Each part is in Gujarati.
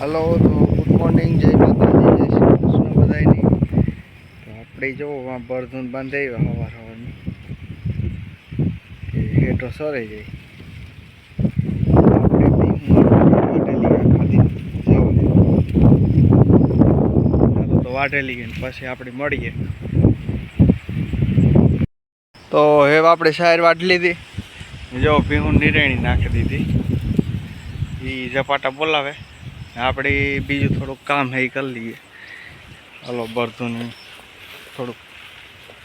હલો તો ગુડ મોર્નિંગ જય માતાજી, જય શ્રી કૃષ્ણ બધાની તો આપણે જો આ બળધૂન બાંધાઈ હવાર હવારની. કે હેઠો સરે જાય. વાટેલી જાવ ગઈ પછી આપણે મળીએ. તો હવે આપણે શાયર વાટ લીધી. જો ભીહું નિરેણી નાખી દીધી. એ ઝપાટા બોલાવે. આપણે બીજું થોડુંક કામ હે કરી લઈએ. હલો, બરધુનું થોડુંક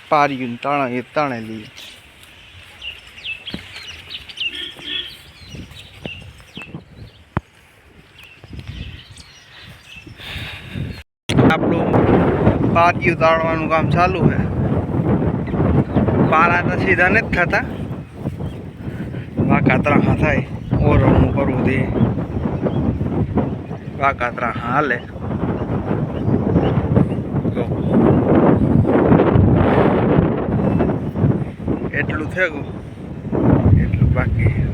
પાર્યું તાણા, એ તાણે લઈએ. આપણું પાર્યું તાળવાનું કામ ચાલુ છે પારા તો સીધા નથી થતા. વાંકા ત્રાહા થાય, ઓરણું કરવું દે. વાંકા ત્રાહા હાલે. એટલું થયું. એટલું બાકી.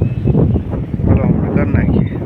ચલો આપણે કરી નાખીએ.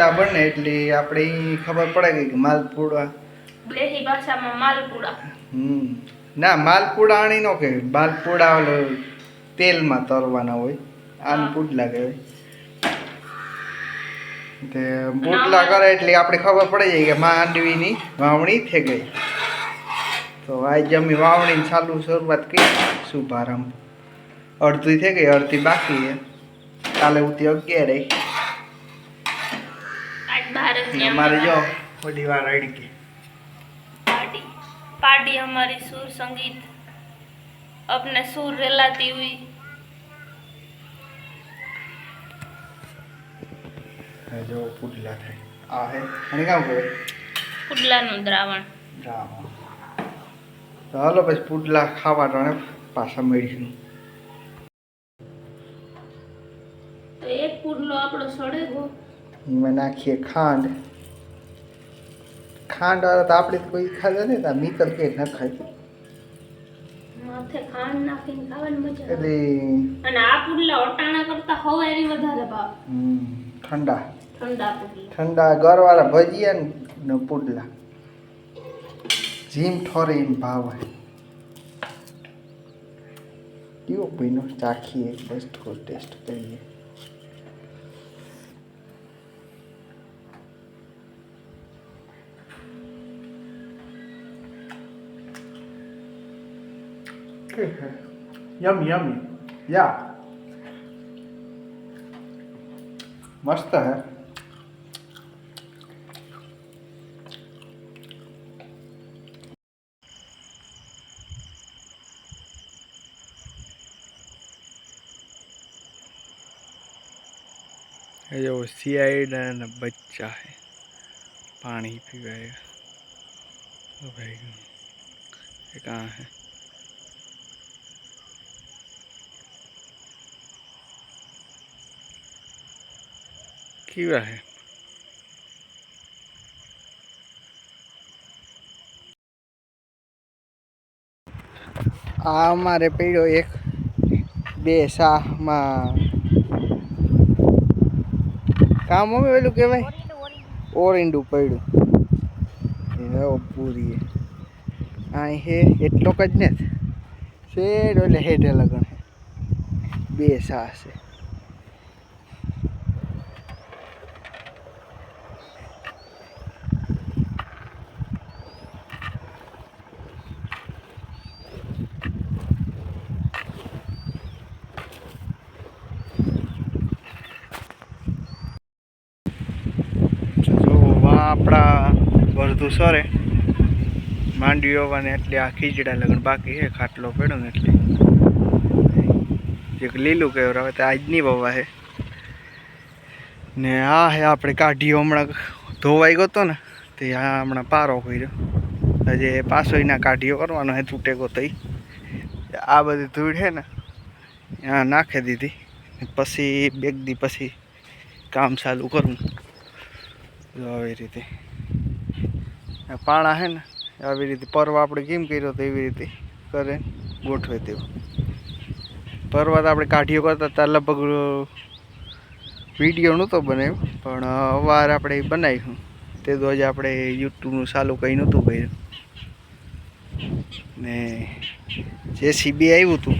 પુડલા બને એટલે આપણે ખબર પડે કે માલપુડા. બ્લેહી ભાષામાં માલપુડા. હમ. ના માલપુડા આણી નો કે માલપુડા ઓલો તેલમાં તરવાના હોય. આને પુડલા કહેવાય. તે પુડલા કરે એટલે આપણે ખબર પડી જાય કે માંડવીની વાવણી થઈ ગઈ. તો આજે અમે વાવણી ચાલુ શરૂઆત કરી. શુભારંભ. અડધી થઈ ગઈ અડધી બાકી છે. કાલે ઉતી અગિયાર. ને અમારે જો અમારા થોડી વાર અડી ગઈ પાર્ટી पार्टी हमारी सुर संगीत अपने सुर रिलाती हुई હા જો પુડલા થાય આ હે અને કામ કરે પુડલાનું દ્રાવણ રામ તો હાલો પછી પુડલા ખાવા ટાણે પાછા મળીશું તો એક પુડલો આપણો સડે ગયો એમાં નાખીએ ખાંડ. ખાંડ વાળા તો આપણે કોઈ ખાધા નહીં તા મીતર કે ન ખાય. એટલે અને આ પુડલા ઓટાણા કરતા હવારી વધારે ભાવ. ઠંડા. ઠંડા ઠંડા ગરવાળા ભજીયા ને પુડલા. જીમ ઠોરે એમ ભાવ. હોય કેવો ભાઈનો ચાખીએ ટેસ્ટ ટેસ્ટ કરીએ. yummy, yummy. Yeah. मस्त है जो सीआईड बच्चा है पानी पी गया तो भाई कहाँ है કેવા હે આ અમારે પડ્યો એક, બે શાહમાં કામ અમે પેલું કહેવાય? ઓરિંડું પડ્યું એ હો પૂરી આ હે, એટલો જ ને. શેડ એટલે હેઠે લગણ હે. બે શાહ છે. અડધું સરે માંડવી હોવાને એટલે આ ખીચડા લગન બાકી છે, ખાટલો પડ્યો ને એટલે. એક લીલું કહેવું હવે તો આજ નહીં વવા છે ને આ હે આપણે કાઢીઓ હમણાં ધોવાઈ ગયો તો ને, તે આ હમણાં પારો કર્યો. હજી પાસોયના કાઢીઓ કરવાનો હે તૂટેકો થઈ આ બધી ધૂળ છે ને ત્યાં નાખી દીધી. પછી બેગ દી પછી કામ ચાલુ કરું. જો આવી રીતે. પાણા છે ને, આવી રીતે પરવા આપણે કેમ કર્યો તો એવી રીતે કરે, ગોઠવે તેવું પરવા તો આપણે કાઢીઓ કરતા હતા, લગભગ વીડિયો નહોતો બનાવ્યો, પણ અવાર આપણે બનાવ્યું. તે આજે આપણે યુટ્યુબનું ચાલુ કંઈ નહોતું કર્યું. ને, જેસીબી આવ્યું હતું.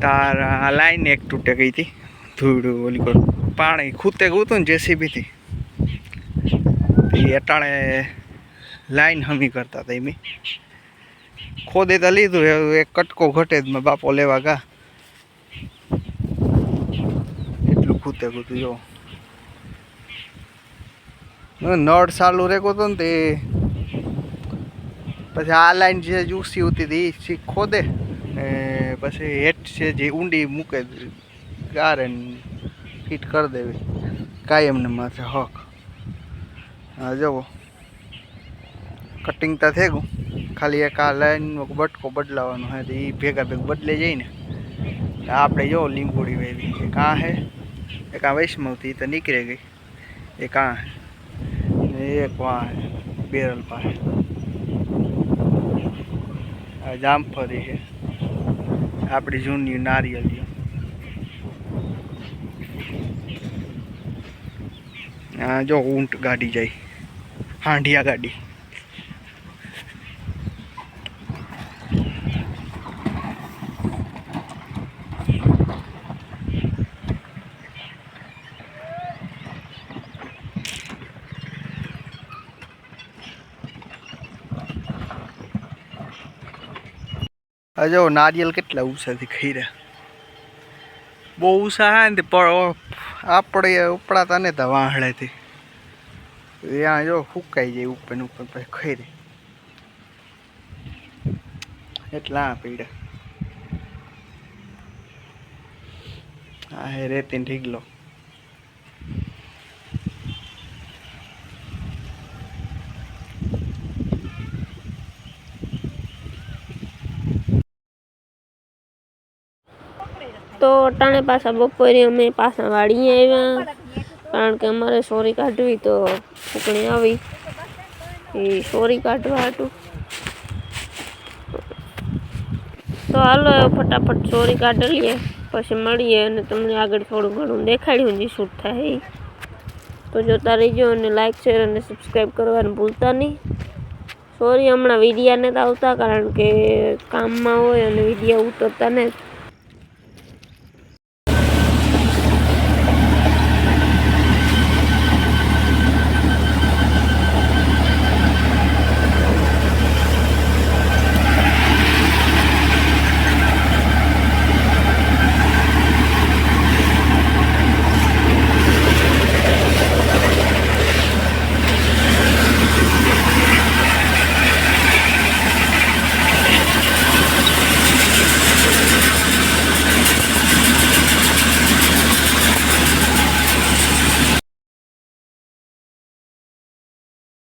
તાર, આ લાઈન એક તૂટે ગઈ હતી. ધૂળ, ઓલી પાણી ખૂતે ગયું હતું ને જેસીબીથી. એ અટાણે લાઈન હમી કરતા હતા એમ. ખોદે તો લીધું એક કટકો ઘટે જ મેં બાપો લેવા ગા. એટલું ખૂતે ખૂતું જો. નળ ચાલુ રેકો હતો ને તે પછી આ લાઈન જે ઊંચી ઉતી હતી એ ખોદે. ને પછી હેઠ છે જે ઊંડી મૂકે ગારે ફિટ કરી દેવી. કાયમને માથે હક. હા, જુઓ. કટિંગ તો થઈ ગયું. ખાલી એક આ લાઈન બટકો બદલાવાનો હે તો એ ભેગા ભેગ બદલે જઈને આપણે જો લીંબુડી વેવી. એક આ હે એક આ વૈષ્ણવથી તો નીકળી ગઈ. એક આ ને એક આ બેરલ પાસે. આ જામફળી છે. આપણી જૂની નારિયેળી આ જો ઊંટ ગાડી જાય. હાંડિયા ગાડી. જો નારિયેલ કેટલા ઉષાથી ખાઈ રહ્યા બહુ ઉછા હા ને તે આપણે ઉપડાતા ને તા વાહળેથી. ત્યાં જો ફૂકાઈ જાય ઉપર ઉપર પછી ખાઈ રે એટલા આ પીડા. આ રેતી ઢીગલો. તો અટાણે પાછા બપોરે અમે પાછા વાળીએ આવ્યા. કારણ કે અમારે સોરી કાઢવી તો ફૂકણી આવી. એ સોરી કાઢવા હતું. તો હાલો ફટાફટ સોરી કાઢી લઈએ, પછી મળીએ અને તમને આગળ થોડું ઘણું દેખાડ્યું જે શૂટ થાય તો જોતા રહીજો અને લાઈક શેર અને સબસ્ક્રાઈબ કરવાનું ભૂલતા નહીં. સોરી હમણાં વિડીયા નથી આવતા કારણ કે કામમાં હોય અને વિડીયા ઉતરતા ને